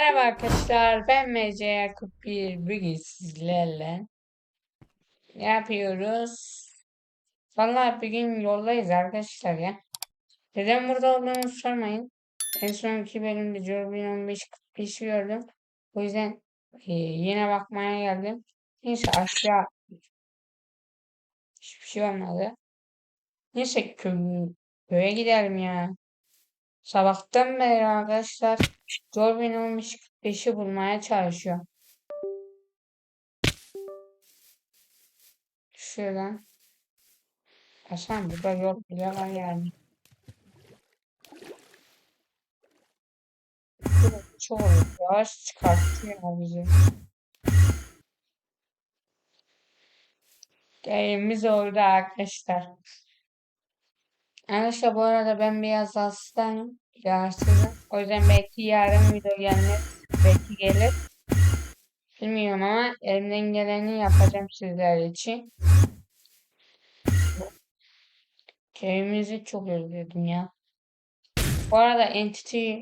Merhaba arkadaşlar, ben MC Yakup bir bugün sizlerle yapıyoruz? Vallahi bugün yoldayız arkadaşlar ya. Neden burada olduğunu sormayın. En sonki bölümde Jorbin 15 45'i gördüm. O yüzden e, yine bakmaya geldim. Neyse aşağı hiçbir şey olmadı. Neyse köy, köye gidelim ya. Sabahtan beri arkadaşlar Jorbin 15 45'i bulmaya çalışıyorum. Şuradan. Hasan burada yol bile var yani. Çok yavaş çıkartıyor bizi. Evimiz orada arkadaşlar. Arkadaşlar bu arada ben biraz hastayım. Rahatsızım. O yüzden belki yarın video gelmez. Belki gelir. Bilmiyorum ama elimden geleni yapacağım sizler için. Köyümüzü çok özledim ya. Bu arada Entity